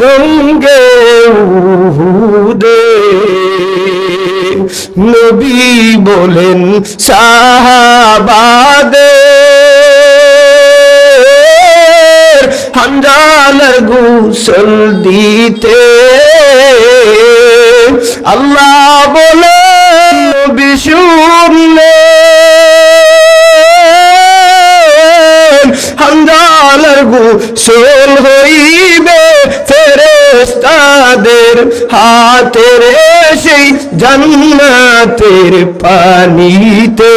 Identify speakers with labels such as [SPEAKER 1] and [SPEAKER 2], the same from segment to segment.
[SPEAKER 1] জঙ্গে উহুদে। নবী বলেন সাহাবাদে হান্ডালার গুসল দিতে। আল্লাহ বলে নবী শুনলেন হান্ডালার গুসল হইবে। ফেরেস্তাদের হাতের সেই জান্নাতের পানিতে।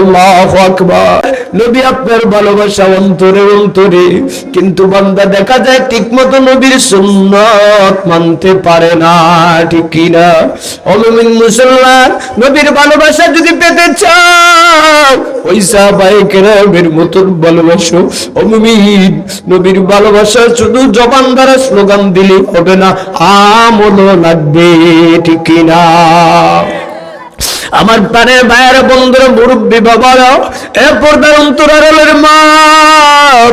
[SPEAKER 1] আল্লাহু আকবার। নবী আপনার ভালোবাসা অন্তরে অন্তরে। কিন্তু বান্দা দেখা যায় ঠিক মতো নবীর সুন্নত মানতে পারে না, ঠিক কিনা? অমুমিন মুসলমান, নবীর ভালোবাসা যদি পেতে চাও, ওই সাহাবায়ে কেরামের মতন ভালোবাসো। অমুমিন, নবীর ভালোবাসা শুধু জবান দ্বারা স্লোগান দিলে হবে না, আমলও লাগবে, ঠিক কিনা? আমার প্রাণের ভাইয়ের বন্ধুরা মুরব্বী বাবারা, এ পর্দার অন্তরালের মা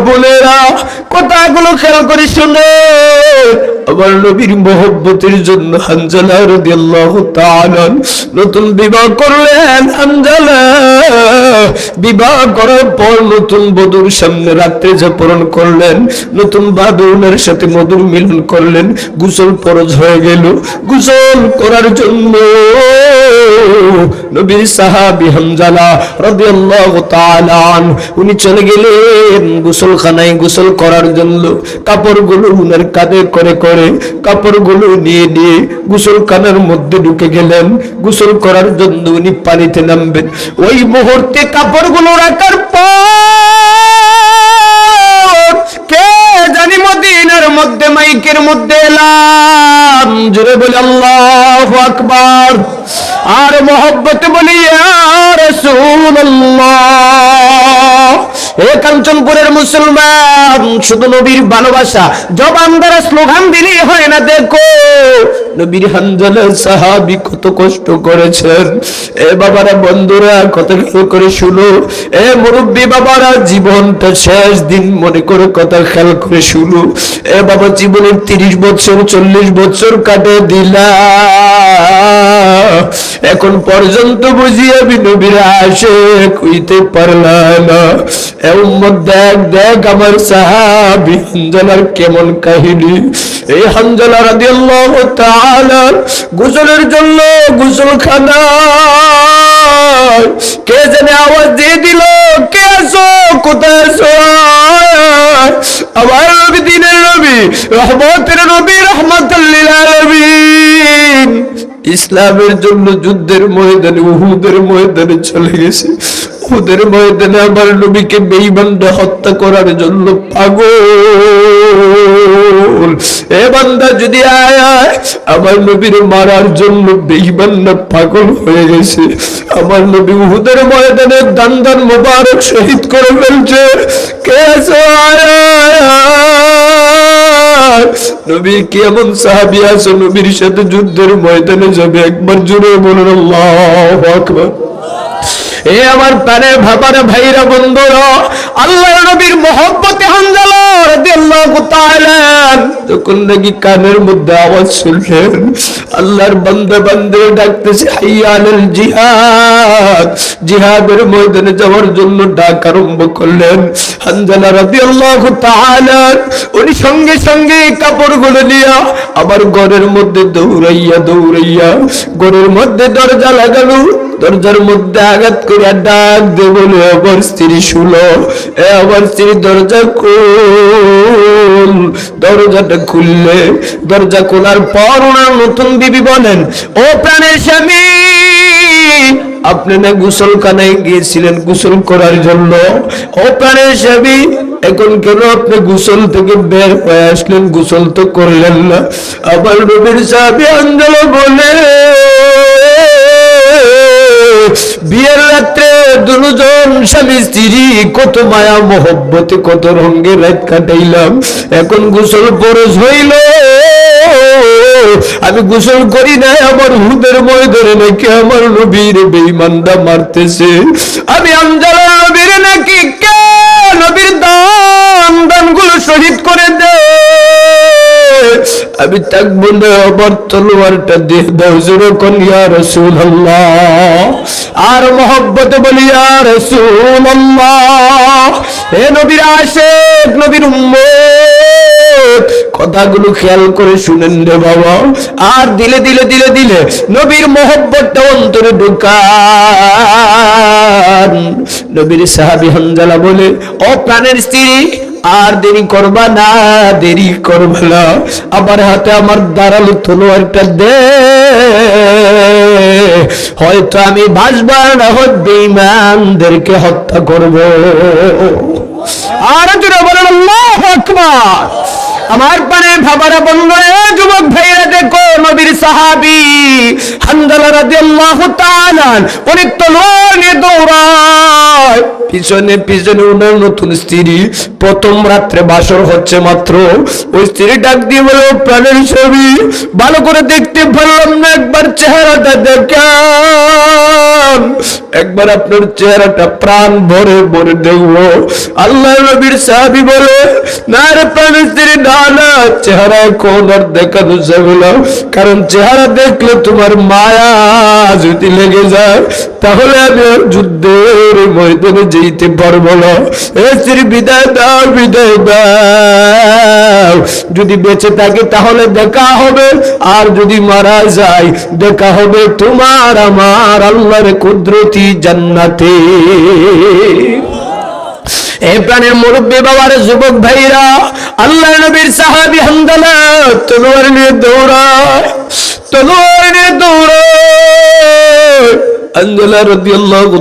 [SPEAKER 1] বোনেরা, কথাগুলো খেয়াল করে শুনে। আমার নবীর মোহব্বতের জন্য হানজালা রাদিয়াল্লাহু তাআলা নতুন বিবাহ করলেন। হানজালা বিবাহ করার পর নতুন বধূর সামনে রাত্রে যাপরণ করলেন। নতুন বাদুনের সাথে মধুর মিলন করলেন। গোসল ফরজ হয়ে গেল। গোসল করার জন্য নবীর সাহাবী হামজালা রাদিয়াল্লাহু তাআলা উনি চলে গেলেন গোসলখানায় গোসল করার জন্য। কাপড়গুলো উনার কাঁধে করে করে কাপড়গুলো নিয়ে নিয়ে গোসলখানার মধ্যে ঢুকে গেলেন। গোসল করার জন্য উনি পানিতে নামবেন। ওই মুহূর্তে কাপড়গুলো রাখার পর কে জানি মদিনার মধ্যে, মাইকের মধ্যে এলাম। জোরে বলে, আল্লাহু আকবার। আর মোহব্বত বলি আর কাঞ্চনপুরের মুসলমান, শুধু নবীর ভালোবাসা। জবান স্লোগান দিলেই হয় না, দেখো। নবীর হানজালা সাহাবি কত কষ্ট করেছেন। এ বাবারা, বন্ধুরা, কত খেয়াল করে শুনো। এ মুরব্বী বাবারা, জীবনটা শেষ দিন, মনে করে কথা খেয়াল করে শুনো। এ বাবা, জীবনের তিরিশ বছর, চল্লিশ বছর কাটে দিলা এখন পর্যন্ত বুঝি আমি নবীর আসে কইতে পারলাম না। দেখ দেখ আমার সাহাবি হানজালার কেমন কাহিনী। এই হানজালা রাদিয়াল্লাহু তাআলা গোসলের জন্য গোসলখানা কে জানে আওয়াজ দিয়ে দিল, কে আছো? কোথায় আছো? আমার নবী, দিনের নবী, রহমতের নবী রহমতুল্লিল আলামিন ইসলামের জন্য যুদ্ধের ময়দানে, উহুদের ময়দানে চলে গেছে। উহুদের ময়দানে আমার নবীকে বেঈমানরা হত্যা করার জন্য পাগল। এ বান্দা যদি আয় আয় আমার নবীর মারার জন্য বেঈমানরা পাগল হয়ে গেছে। আমার নবী উহুদের ময়দানে দান দান মোবারক শহীদ করে ফেলছে। কে আয়। আয় নবী কেমন সাহাবি আছে নবীর সাথে যুদ্ধের ময়দানে যাবে? একবার জুড়ে বলুন, আল্লাহ আকবার। এ আমার ভাইরা বন্ধুরা আল্লাহ নবীর মহব্বতে নাকি কানের মধ্যে আওয়াজ শুনলেন, আল্লাহর ডাকতেছে জিহাদ। জিহাদের ময়দানে যাওয়ার জন্য ডাক আরম্ভ করলেন হানজালা রাদিয়াল্লাহু তাআলা। উনি সঙ্গে সঙ্গে কাপড়গুলো নিয়ে আবার ঘরের মধ্যে দৌড়াইয়া দৌড়াইয়া, ঘরের মধ্যে দরজা লাগালো, দরজার মধ্যে আঘাত করে ডাক দে বলে আবার স্ত্রী শুলো, এ আবার স্ত্রী দরজা খুল। দরজাটা খুললে, দরজা খোলার পর ওনার নতুন বিবি বলেন, ও প্রাণের স্বামী, আপনি না গোসল কানায় গিয়েছিলেন গোসল করার জন্য? ও প্রাণের স্বামী, এখন কেন আপনি গোসল থেকে বের হয়ে আসলেন? গোসল তো করলেন না। আবার নবীর সাহাবি আন্দোলন বলে বিয়ের রাত্রে দুজন স্বামী স্ত্রী কত মায়া, মহব্বতে, কত রঙ্গে রাত কাটাইলাম। এখন গোসল পরশ হইল। আমি গোসল করি না আমার হুদের ময় ধরে নাকি আমার নবীর বেইমানদা মারতেছে। আমি আমজালার নবীর নাকি কে? নবীর দান দানগুলো শহীদ করে দে। আমি থাকব না, আমার তলোয়ারটা দিয়ে দাও। যেরকম ইয়া রসুল আর মহব্বতে বলি, ইয়া রসুল হে নবীর আশেক, নবীর কথাগুলো খেয়াল করে শুনেন রে বাবা। আর দিলে দিলে দিলে দিলে নবীর মহব্বতটা অন্তরে ঢুকান। নবীর সাহাবি হানজালা বলে ও প্রাণের স্ত্রী আর দেরি করবা না, দেরি করবা না। আমার হাতে আমার দাঁড়াল তলোয়ারটা দে। হয়তো আমি ভাসবা না হয় বেঈমানদেরকে হত্যা করব। আর জোরে বলেন, আল্লাহু আকবার। আমার পানে ভাবারা বন্ধুরে যুবক ভাইরা দেখো, নবীর সাহাবী হানজালা রাদিয়াল্লাহু তাআলা উনি তলোয়ার নিয়ে দৌড়ায়। পিছনে পিছনে ওনার নতুন স্ত্রী, প্রথম রাত্রে বাসর হচ্ছে মাত্র। ওই স্ত্রী ডাক দিয়ে বলো প্রাণের ছবি, ভালো করে দেখতে পারলাম না একবার চেহারাটা দেখান। একবার আপনার চেহারাটা প্রাণ ভরে ভরে দেখব। আল্লাহ নবীর সাহাবি বলে, না রে প্রাণের স্ত্রী, না না চেহারা কোন আর দেখানো কারণ চেহারা দেখলে তোমার মায়া যদি লেগে যায়, তাহলে আমি আর যুদ্ধের ময়দানে যেতে পারব না। এ স্ত্রী, বিদায় দাও বিদায় দাও। যদি বেঁচে থাকে তাহলে দেখা হবে, আর যদি মারা যায়, দেখা হবে তোমার, আমার আল্লাহর কুদরতি জান্নাতে। এই প্রাণের মুরব্বী বাবার যুবক ভাইরা আল্লাহ নবীর সাহাবি হামদালা তলোয়ার নিয়ে দৌড়ায়, তলোয়ার নিয়ে দৌড়ায়। আঞ্জলা রাদিয়াল্লাহু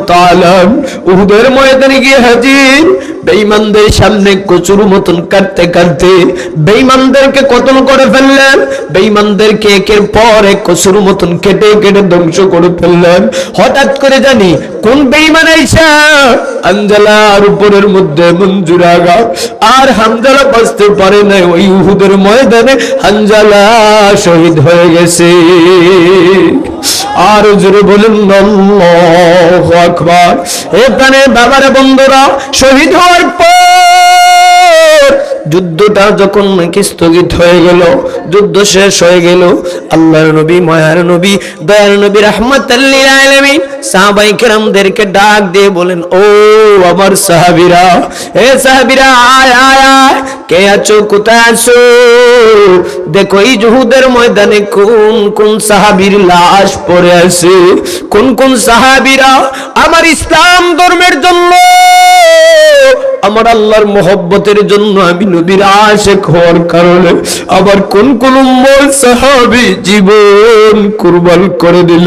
[SPEAKER 1] ধ্বংস করে ফেললেন। হঠাৎ করে জানি কোন বেঈমান আইসা? আঞ্জলার উপরের মধ্যে মঞ্জুর আগা আর হামজালা বাঁচতে পারে না ওই উহুদের ময়দানে হানজালা শহীদ হয়ে গেছে। আর জোরে বলেন আল্লাহু আকবার। এখানে বাবার বন্ধুরা শহীদ হওয়ার পর যুদ্ধটা যখন নাকি স্থগিত হয়ে গেল, যুদ্ধ শেষ হয়ে গেল, আল্লাহর নবী, মায়ার নবী, দয়ার নবী রাহমাতাল্লিল আলামিন সাহাবাই কেরামদেরকে ডাক দিয়ে বলেন, ও আমার সাহাবীরা, এ সাহাবীরা, আয় আয় আয়, কে আছো, কোথায় আছো? দেখো, এই জুহুদের ময়দানে কোন কোন সাহাবীর লাশ পড়ে আছে? কোন কোন সাহাবীরা আমার ইসলাম ধর্মের জন্য আমার আল্লাহর মহব্বতের জন্য আমি নবীর আশেক হওয়ার কারণে আবার কোন কোন সাহাবি জীবন কুরবান করে দিল।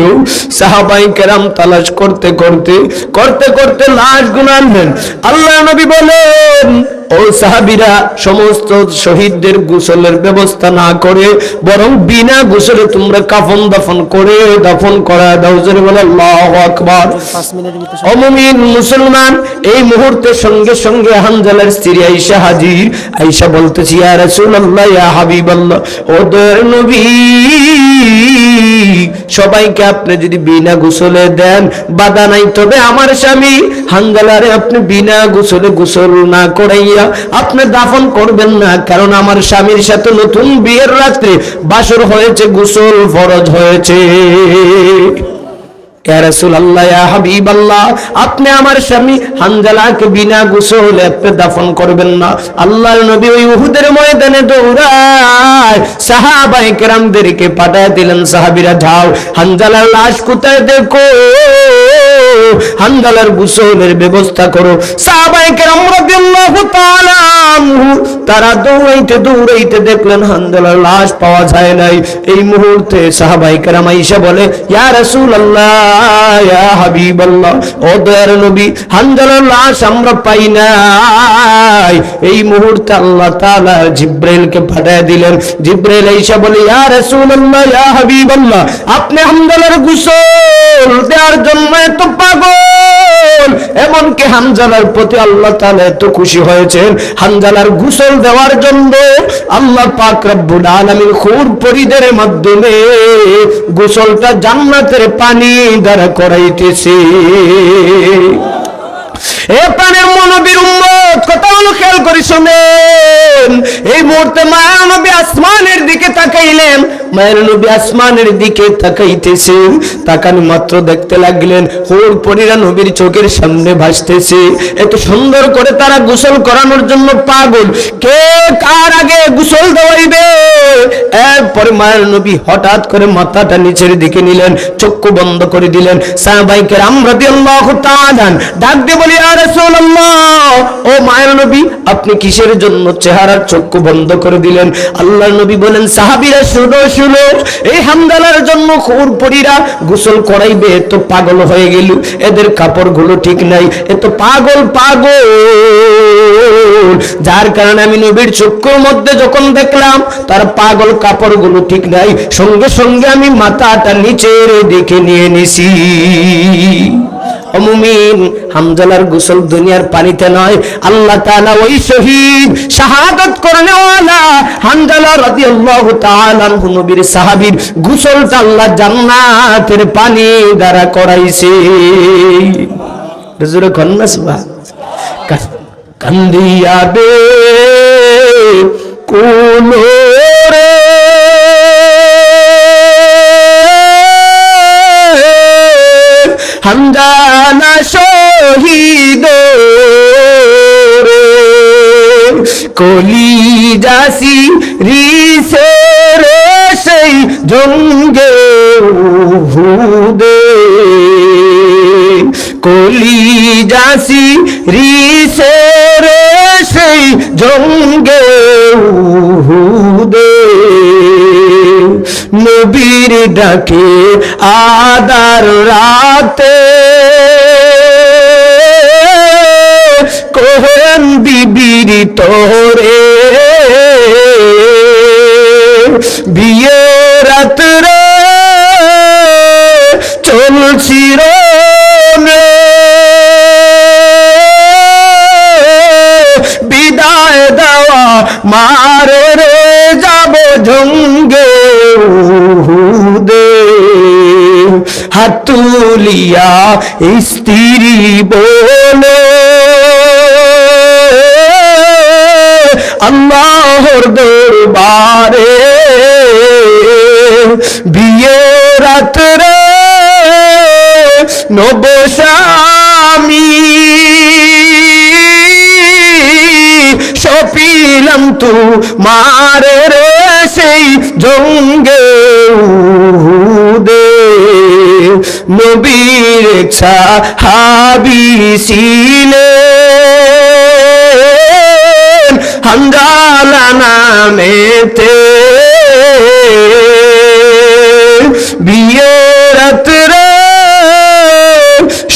[SPEAKER 1] সাহাবাই কেরাম তালাশ করতে করতে করতে করতে লাশ গুনানলেন আল্লাহ নবী বলেন ও সাহাবিরা সমস্ত শহীদদের গোসলের ব্যবস্থা না করে বরং বিনা গোসলে তোমরা কাফন দাফন করে দাফন করা দাও। জোরে বলে আল্লাহু আকবার। অমুমিন মুসলমান এই মুহূর্তে সঙ্গে সঙ্গে হানজালার স্ত্রী আইসা হাজির। আইসা বলতেছি ইয়া রাসূলুল্লাহ ইয়া হাবিবাল্লাহ ও দয়ার নবী সবাইকে আপনি যদি বিনা গোসলে দেন, বাধা নাই। তবে আমার স্বামী হাঙ্গালারে আপনি বিনা গোসলে গোসল না করাইয়া আপনি দাফন করবেন না, কারণ আমার স্বামীর সাথে নতুন বিয়ের রাত্রে বাসর হয়েছে, গোসল ফরজ হয়েছে। আপনি আমার স্বামী হানজালাকে বিনা গোসলে দাফন করবেন না। আল্লাহর নবী ওই উহুদের ময়দানে দৌড়ায় সাহাবায়ে কেরামদেরকে পাঠায় দিলেন, সাহাবীরা, যাও, হানজালার লাশ কোথায় দেখো? হানজালার গোসলের ব্যবস্থা করো। সাহাবায়ে কেরাম রাদিয়াল্লাহু তাআলা তারা দৌড়াইতে দৌড়াইতে দেখলেন, হানজালার লাশ পাওয়া যায় নাই। এই মুহূর্তে সাহাবায়ে কেরাম আয়েশা বলে, ইয়া রাসূলুল্লাহ ইয়া হাবিবাল্লাহ, ও দয়ার হানজালার লাশ এই মুহূর্তে আল্লাহ তাআলা জিব্রাইলকে পাঠিয়ে দিলেন। জিব্রাইল আয়েশা বলে, ইয়া রাসূলুল্লাহ, ইয়া হাবিবাল্লাহ, আপনি গোসল দেওয়ার জন্য এত পাগল। প্রতি আল্লাহ তাআলা এত খুশি হয়েছেন। হানজালার গোসল দেওয়ার জন্য আল্লাহ পাক রব্বুল আলামিন খুর পরিদের মাধ্যমে গোসলটা জান্নাতের পানি দ্বারা করাইতেছে। চোখের সামনে ভাসতেছে। এত সুন্দর করে তারা গোসল করানোর জন্য পাগল। কে কার আগে গোসল দেওয়াইবে? এরপরে মায়ের নবী হঠাৎ করে মাথাটা নিচের দিকে নিলেন, চক্ষু বন্ধ করে দিলেন। সাহাবাইকে আল্লাহ তাআলান ডাক দিয়ে বলি আর ও মায়ের নবী, আপনি কিসের জন্য চেহারার চক্ষু বন্ধ করে দিলেন? আল্লাহর নবী বলেন, সাহাবীরা শুনো শুনো, এই হামদালার জন্য খুর পরিরা গোসল করাইবে তো পাগল হয়ে গেল, এদের কাপড়গুলো ঠিক নাই, এ তো পাগল পাগল। যার কারণে আমি নবীর চক্ষুর মধ্যে যখন দেখলাম, তার পাগল কাপড়গুলো ঠিক নাই, সঙ্গে সঙ্গে আমি মাথাটা নিচের দিকে নিয়ে নিছি। অমুমিন, হামজালার গোসল দুনিয়ার পানিতে নয়। আল্লাহ তাআলা ওই শহীদ, শাহাদাত করনেওয়ালা হামজালা রাদিয়াল্লাহু তাআলা নবীর সাহাবীর গোসলটা আল্লাহ জান্নাতের পানি দ্বারা করাইছে। হুজুর কুলো কলি যাসি রিসে রে সেই জঙ্গে হুদে কলি যাসি রিসে রে সেই জঙ্গে হুদে নবীর ডাকে আদার রাতে কোহেন বিবির তোরে বিয়ে রাত্রে চলছি রে বিদায় দেওয়া মারে রে যাব জঙ্গে হাতুলিয়া স্ত্রী বলে আল্লাহর দরবারে বিয়ে রাত্রে নবস্বামী সপিলাম তু মারে রে সেই জঙ্গে দে নবীর হাবি ছিলেন হামজালা নামেতে বিয়ে রাত্রে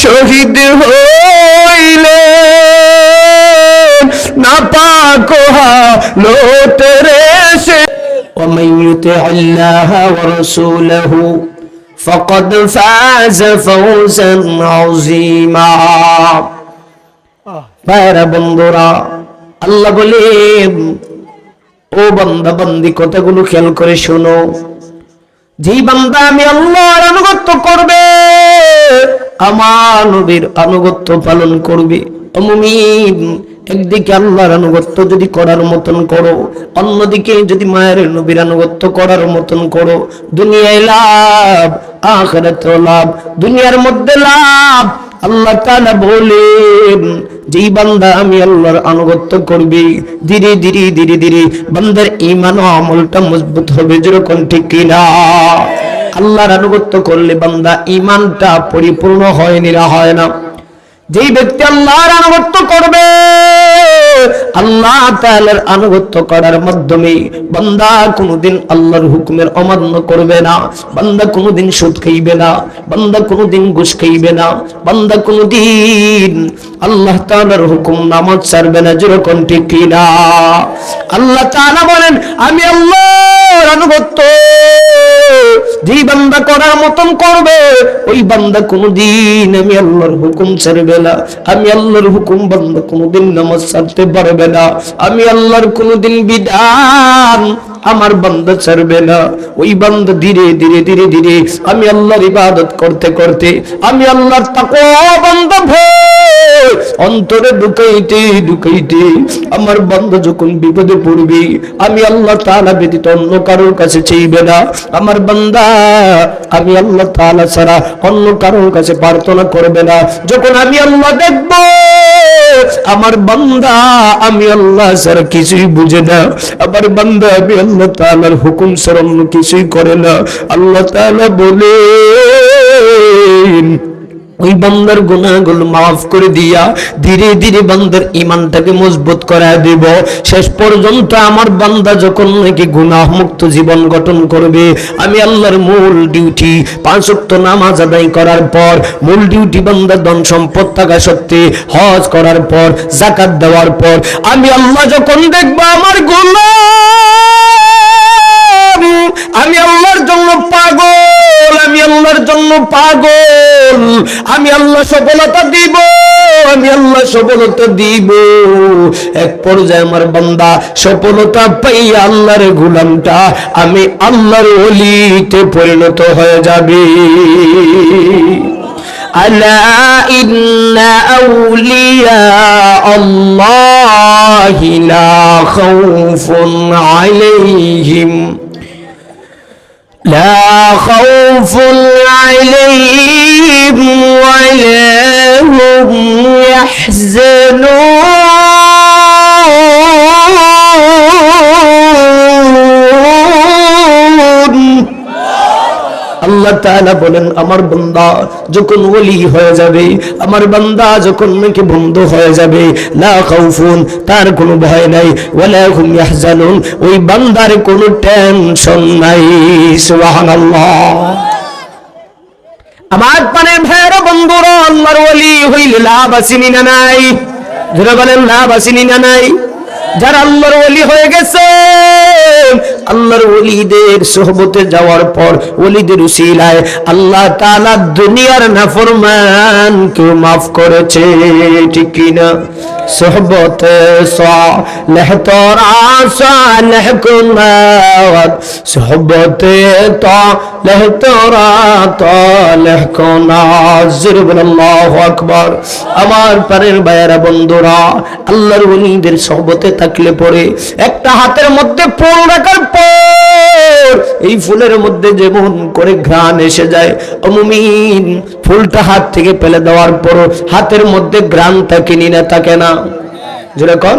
[SPEAKER 1] শহীদ হইলেন না পাকোহা লোটরে সে ومن يطع الله ورسوله فقد فاز فوزا عظيما পায়রা বন্ধুরা আল্লাহ বলে, ও বান্দা, বান্দি, কথাগুলো খেয়াল করে শোনো। যেই বান্দা আমি আল্লাহর আনুগত্য করবে, আমার নবীর আনুগত্য পালন করবে। অমুমিন, একদিকে আল্লাহর আনুগত্য যদি করার মতন করো, অন্যদিকে যদি মায়ের নবীর আনুগত্য করার মতন করো। দুনিয়ায় লাভ আখেরাত লাভ, দুনিয়ার মধ্যে লাভ আল্লাহ তাআলা বলেন, যেই বান্দা আমি আল্লাহর আনুগত্য করবি, ধীরে ধীরে ধীরে ধীরে বান্দার ইমান আমলটা মজবুত হবে, যেরকম ঠিক কিনা। আল্লাহর আনুগত্য করলে বান্দা ইমানটা পরিপূর্ণ হয়, নিরা হয় না। যেই ব্যক্তি আল্লাহর আনুগত্য করবে আল্লাহ তাআলার আনুগত্য করার মাধ্যমে বান্দা কোনোদিন আল্লাহর হুকুমের অমান্য করবে না, বান্দা কোনোদিন সুদ খাইবে না, বান্দা কোনোদিন ঘুষ খাইবে না, বান্দা কোনোদিন আল্লাহ তাআলার হুকুম নামাজ ছাড়বে না যেরকম ঠিক কিনা? আল্লাহ তাআলা বলেন, আমি আল্লাহর আনুগত্য। যেই বান্দা করার মতন করবে, ওই বান্দা কোনোদিন আমি আল্লাহর হুকুম ছাড়বে না। আমি আল্লাহর হুকুম বান্দা কোনোদিন নামাজ ছাড়তে পারবে না। আমি আল্লাহর কোনোদিন বিধান আমার বান্দা ছাড়বে না। ওই বান্দা ধীরে ধীরে ধীরে ধীরে আমি আল্লাহর ইবাদত করতে করতে আমি আল্লাহর তাকওয়া বান্দা অন্তরে ঢুকাইতে ঢুকাইতে আমার বন্ধ যখন বিপদে পড়বি, আমি আল্লাহ তাআলা ব্যতীত অন্য কারোর কাছে চাইবে না। আমার বান্দা, আমি আল্লাহ তাআলা ছাড়া অন্য কারোর কাছে প্রার্থনা করবে না। যখন আমি আল্লাহ দেখব, আমার বান্দা, আমি আল্লাহ ছাড়া কিছুই বুঝে না। আমার বান্দা, আমি আল্লাহ তাআলার হুকুম ছাড়া অন্য কিছুই করে না। আল্লাহ তাআলা বলে ওই বান্দার গুনাহগুলো মাফ করে দিয়া ধীরে ধীরে বান্দার ইমানটাকে মজবুত করা দেব। শেষ পর্যন্ত আমার বান্দা যখন নাকি গুনাহ মুক্ত জীবন গঠন করবে, আমি আল্লাহর মূল ডিউটি পাঁচ ওয়াক্ত নামাজ আদায় করার পর, মূল ডিউটি বান্দার ধন সম্পদ থাকা সত্ত্বে, হজ করার পর জাকাত দেওয়ার পর, আমি আল্লাহ যখন দেখব আমার গুনাহ আমি আল্লাহর জন্য পাগল আমি আল্লাহর জন্য পাগল আমি আল্লাহ সফলতা দিব আমি আল্লাহ সফলতা দিব এক পর্যায়ে আমার বান্দা সফলতা পাইয়া আল্লাহর গোলামটা আমি আল্লাহর ওলিতে পরিণত হয়ে যাবে ألا إن أولياء الله لا خوف عليهم لا خوف عليهم ولا هم يحزنون. বলেন, আমার বান্দা যখন ওলি হয়ে যাবে, আমার বান্দা যখন নাকি বন্ধু হয়ে যাবে, লা খাউফুন, তার কোনো ভয় নাই, ওয়ালা ওই বান্দার কোনো টেনশন নাই আমার পানে ভাইয়ের বন্ধুরা, আল্লাহর ওলি হইলে লাভ আসিনি না নাই? যারা বলেন, লাভ আসিনি না নাই? যারা আল্লাহর ওলি হয়ে গেছে আল্লাহর ওলিদের সোহবতে যাওয়ার পর ওলিদের উসিলায় আল্লাহ তালা দুনিয়ার নাফরমান কেউ মাফ করেছে, ঠিক কি না সোহবতে সালেহ তোরা সালেহ কুনাত সোহবতে আমার পারের ভাইয়েরা বন্ধুরা, আল্লাহর ওলিদের সোহবতে থাকলে পরে একটা হাতের মধ্যে ফুল রাখার পর এই ফুলের মধ্যে যেমন করে ঘ্রাণ এসে যায়, অমুমিন ফুলটা হাত থেকে ফেলে দেওয়ার পর হাতের মধ্যে ঘ্রাণ থাকে না থাকে না। যেরকম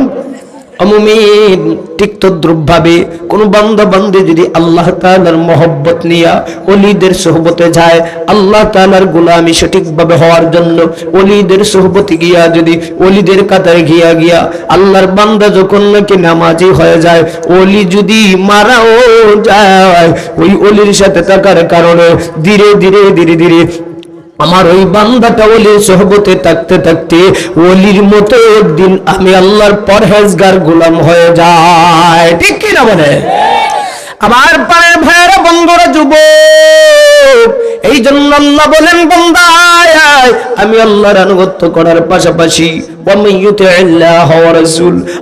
[SPEAKER 1] অমুমিন, ঠিক তদ্রুপ ভাবে কোন বান্দা বান্দি যদি আল্লাহ তাআলার মহব্বত নিয়া ওলিদের সোহবতে যায়, আল্লাহ তাআলার গোলামি সঠিকভাবে হওয়ার জন্য অলিদের সোহবতে গিয়া যদি অলিদের কাতারে গিয়া গিয়া আল্লাহর বান্দা যখন নাকি নামাজি হয়ে যায় অলি যদি মারাও যায়, ওই ওলির সাথে থাকার কারণে ধীরে ধীরে ধীরে ধীরে আমার ওই বান্দাটা ওলির সহবতে থাকতে থাকতে ওলির মতো একদিন আমি আল্লাহর পরহেজগার গোলাম হয়ে যায় ঠিক কিনা বলে? আমার পাড়ের ভাইয়েরা, বন্ধুরা যুব এই জন্য আল্লাহ বলেন বন্দায় আমি আল্লাহর আনুগত্য করার পাশাপাশি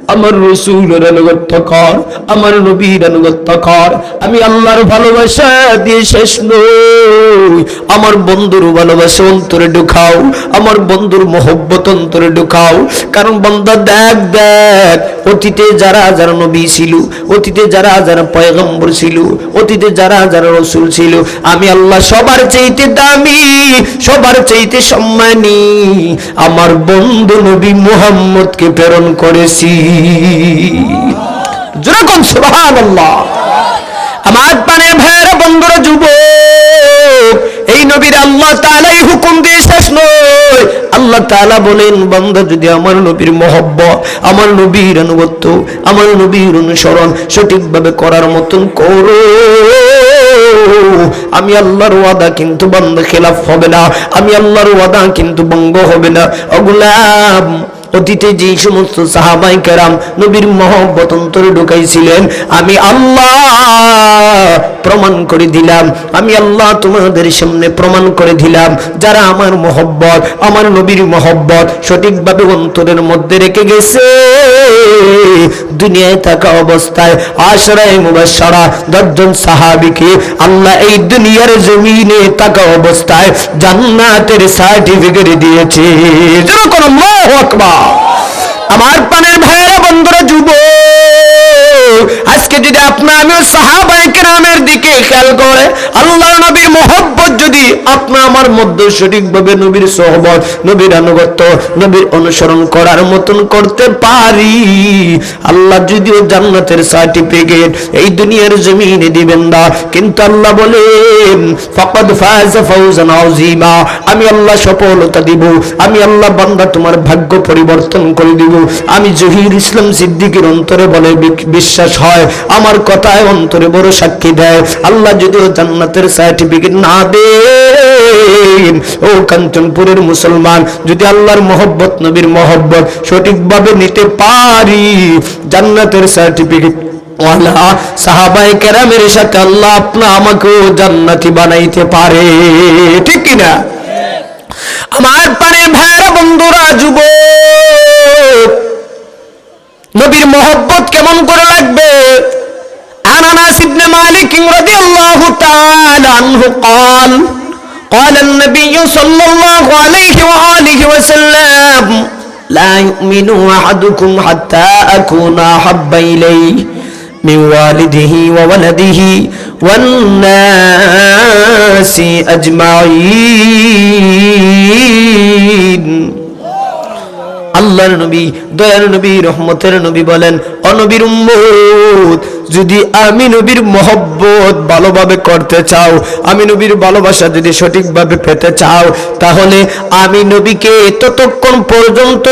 [SPEAKER 1] আমার রসুলের আনুগত্য কর, আমার নবীর আনুগত্য কর। আমি আল্লাহর ভালোবাসা দিয়ে শেষ নই। আমার বন্ধুর ভালোবাসা অন্তরে ঢুকাও, আমার বন্ধুর মহব্বত অন্তরে ঢুকাও। কারণ বন্দা, দেখ দেখ অতীতে যারা যারা নবী ছিল, অতীতে যারা যারা পয়গম্বর ছিল, অতীতে যারা যারা রসুল ছিল, আমি আল্লাহ সবার চাইতে দামি, সবার চাইতে সম্মানী, আমার বন্ধু নবী মুহাম্মদকে প্রেরণ করেছি। যেরকম সুবহানাল্লাহ। আমার পানে ভাইয়েরা, বন্ধুরা যুব এই নবীর আল্লাহ তালাই হুকুম দিয়ে শেষ নয়। আল্লাহ তাআলা বলেন, বান্দা, যদি আমার নবীর মহব্বত, আমার নবীর আনুগত্য, আমার নবীর অনুসরণ সঠিকভাবে করার মতন করো। আমি আল্লাহর ওয়াদা কিন্তু বন্ধ খেলাফ হবে না। আমি আল্লাহর ওয়াদা কিন্তু ভঙ্গ হবে না। অগুলাম অতীতে যে সমস্ত সাহাবাই কেরাম নবীর মহব্বত অন্তরে ঢুকাইছিলেন, আমি আল্লাহ প্রমাণ করে দিলাম। আমি আল্লাহ তোমাদের সামনে প্রমাণ করে দিলাম, যারা আমার মহব্বত, আমার নবীর মহব্বত সঠিকভাবে অন্তরের মধ্যে রেখে গেছে। দুনিয়ায় থাকা অবস্থায় আশরায় মুবাশশারা দশজন সাহাবীকে আল্লাহ এই দুনিয়ার জমিনে থাকা অবস্থায় জান্নাতের সার্টিফিকেট দিয়েছে। যেরকম আল্লাহু আকবার। আমার পানের ভাইয়েরা বন্ধুরা যুব আজকে যদি আপনা আমিও সাহাবায়ে কেরামের দিকে খেয়াল করে আল্লাহ নবীর মহব্বত যদি আপনা আমার মধ্যে সঠিকভাবে নবীর সহবত, নবীর আনুগত্য, নবীর অনুসরণ করার মতন করতে পারি, আল্লাহ যদিও জান্নাতের সার্টিফিকেট এই দুনিয়ার জমিনে দিবেন না, কিন্তু আল্লাহ বলেন, ফাকাদ ফাজ ফাউজান আযীমা আমি আল্লাহ সফলতা দিব, আমি আল্লাহ বান্দা তোমার ভাগ্য পরিবর্তন করে দিব। আমি জহির ইসলাম সিদ্দিকের অন্তরে বলে বিশ্বাস হয়। আমার কথায় অন্তরে বড় সাক্ষী দেয়। আল্লাহ যদিও জান্নাতের সার্টিফিকেট না দেন, ও কাঞ্চনপুরের মুসলমান, যদি আল্লাহর মহব্বত, নবীর মহব্বত সঠিকভাবে নিতে পারি, জান্নাতের সার্টিফিকেট পারে। আমার পানে ভাইরা বন্ধুরা যুব নবীর মহব্বত কেমন করে লাগবে عن انس بن مالك رضي الله تعالى عنه قال قال النبي صلى الله عليه وآله وسلم لا يؤمن أحدكم حتى أكون أحب إليه من والده وولده والناس أجمعين আল্লাহর নবী দয়ার নবী রহমতের নবী বলেন অনবির যদি আমি নবীর মহব্বত ভালোভাবে করতে চাও, আমি নবীর ভালোবাসা যদি সঠিকভাবে পেতে চাও, তাহলে আমি নবীকে ততক্ষণ পর্যন্ত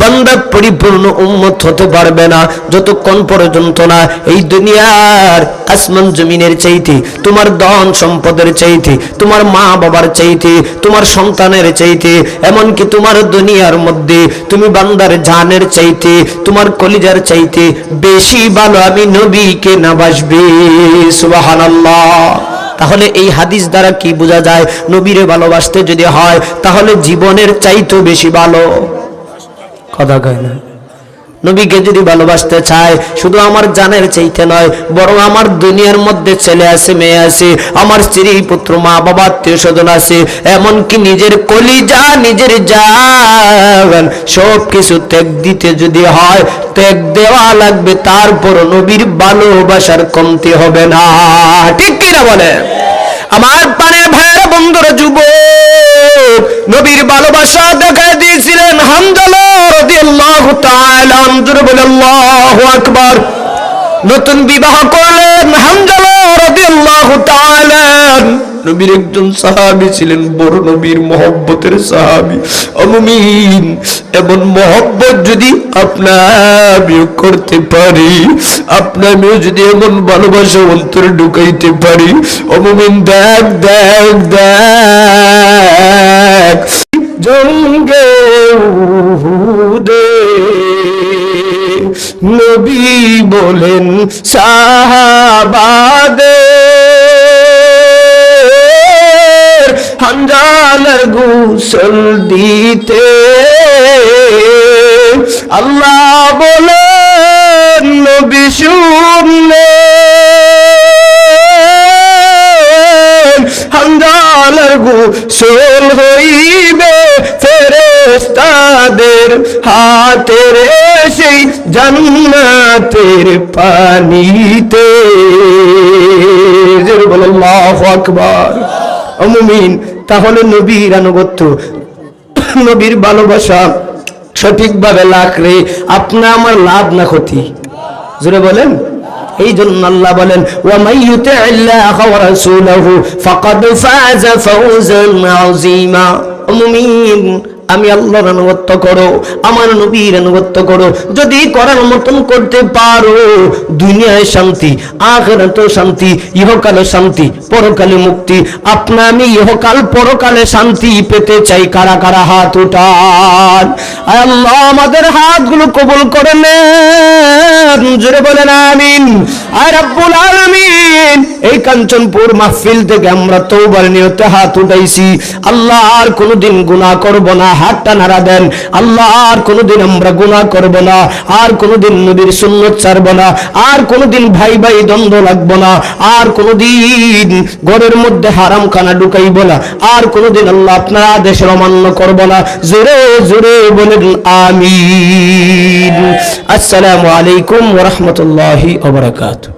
[SPEAKER 1] বান্দা পরিপূর্ণ উম্মত হতে পারবে না, যতক্ষণ পর্যন্ত না এই দুনিয়ার আসমান জমিনের চাইতে, তোমার ধন সম্পদের চাইতে, তোমার মা বাবার চাইতে, তোমার সন্তানের চাইতে, এমনকি তোমার দুনিয়ার মধ্যে তুমি বান্দার জানের চাইতে, তোমার কলিজার চাইতে বেশি ভালো আমি নবীকে না বাসবে? তাহলে এই হাদিস দ্বারা কি বোঝা যায়? নবীরে ভালোবাসতে যদি হয়, তাহলে জীবনের চাইতো বেশি ভালো। কথা কয় না। নবীকে যদি ভালোবাসতে চায়, শুধু আমার জানের চাইতে নয়, বরং আমার দুনিয়ার মধ্যে ছেলে আছে, মেয়ে আছে, আমার স্ত্রী, পুত্র, মা, বাবা, আত্মীয় স্বজন আছে, এমনকি নিজের কলিজা, নিজের জান সব কিছু ত্যাগ দিতে যদি হয়, ত্যাগ দেওয়া লাগবে তারপর নবীর ভালোবাসার কমতি হবে না। ঠিক কিনা বলে আমার পানে ভাইয়ের বন্ধুরা যুব নবীর ভালোবাসা দেখা দিয়েছিলেন হামদাল রাদিয়াল্লাহু তাআলা আনজুর বলে আল্লাহু আকবার। নতুন বিবাহ করলেন হামজালা নবীর একজন সাহাবী ছিলেন, বড় নবীর মহব্বতের সাহাবী, অমুমিন। এমন মহব্বত যদি আপনার করতে পারি আপনার যদি এমন ভালোবাসা অন্তরে ঢুকাইতে পারি, অমুমিন, দেখ দেখ দেখ। জঙ্গে নবী বলেন, সাহাবাদের হাঞ্জালার গুসল দিতে। আল্লাহ বলেন, নবী শুনলেন হাঞ্জালার গুসল হইবে ফেরেস্তাদের হাতের। সেই জান্নাতের পানিতে। আল্লাহু আকবার। মুমিন তাহলে নবীর আনুগত্য, নবীর ভালোবাসা সঠিকভাবে লাখরে আপনা আমার লাভ না ক্ষতি। জোরে বলেন, এই জন্য আল্লাহ বলেন আযীমা। মুমিন আমি আল্লাহর আনুগত্য করো, আমার নবীর আনুগত্য করো। যদি করার মতন করতে পারো, দুনিয়ায় শান্তি, আখেরাতেও শান্তি, ইহকালে শান্তি, পরকালে মুক্তি। আপনা আমি ইহকাল, পরকালে শান্তি পেতে চাই। কারা কারা হাত উঠান? আল্লাহ, আমাদের হাতগুলো কবুল করে নেন। জোরে বলেন আমিন। আয় রাব্বুল আলামিন। এই কাঞ্চনপুর মাহফিল থেকে আমরা তওবার নিয়তে হাত উঠাইছি। আল্লাহ আর কোনোদিন গুনাহ করব না। হাতটা নাড়া দেন। আল্লাহ, আর কোনোদিন আমরা গুনাহ করব না, আর কোনোদিন নবীর সুন্নত ছাড়ব না, আর কোনোদিন ভাই ভাই দ্বন্দ্ব লাগবো না, আর কোনোদিন ঘরের মধ্যে হারাম খানা ঢুকাইব না, আর কোনোদিন আল্লাহ আপনার আদেশের অমান্য করব না। জোরে জোরে বলেন, আমিন। আসসালামু আলাইকুম ওয়া রাহমাতুল্লাহি ওয়া বারাকাতুহু।